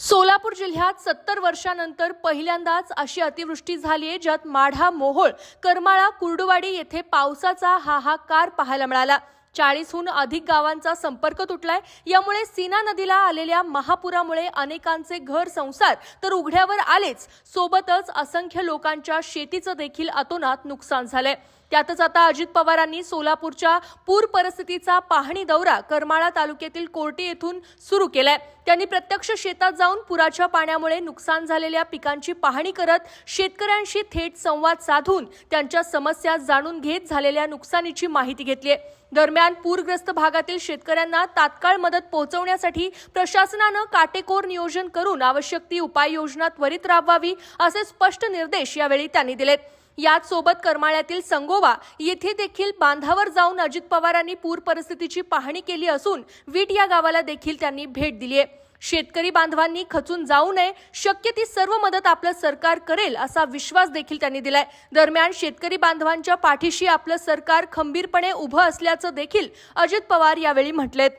सोलापूर जिल्ह्यात सत्तर वर्षानंतर पहिल्यांदाच अशी अतिवृष्टी झाली आहे ज्यात माढा मोहोळ करमाळा कुर्डुवाडी येथे पावसाचा हाहाकार पाहायला मिळाला. चाळीसहून अधिक गावांचा संपर्क तुटलाय. यामुळे सीना नदीला आलेल्या महापुरामुळे अनेकांचे घर संसार तर उघड्यावर आलेच. सोबतच असंख्य लोकांच्या शेतीचं देखील अतोनात नुकसान झालंय. त्यातच आता अजित पवारांनी सोलापूरच्या पूर परिस्थितीचा पाहणी दौरा करमाळा तालुक्यातील कोर्टी येथून सुरू केलाय. त्यांनी प्रत्यक्ष शेतात जाऊन पुराच्या पाण्यामुळे नुकसान झालेल्या पिकांची पाहणी करत शेतकऱ्यांशी थेट संवाद साधून त्यांच्या समस्या जाणून घेत झालेल्या नुकसानीची माहिती घेतली दरम्यान पूरग्रस्त भागातील शेतकऱ्यांना तात्काळ मदत पोहोचवण्यासाठी प्रशासनानं काटेकोर नियोजन करून आवश्यक ती उपाययोजना त्वरित राबवावी असे स्पष्ट निर्देश यावेळी त्यांनी दिलेत. याच सोबत करमाळ्यातील संगोवा येथे देखील बांधावर जाऊन अजित पवारांनी पूर परिस्थितीची पाहणी केली असून वीट या गावाला देखील त्यांनी भेट दिली आहे. शेतकरी बांधवांनी खचून जाऊ नये शक्य ती सर्व मदत आपलं सरकार करेल असा विश्वास देखील त्यांनी दिलाय. दरम्यान शेतकरी बांधवांच्या पाठीशी आपलं सरकार खंबीरपणे उभं असल्याचं देखील अजित पवार यावेळी म्हटलेत.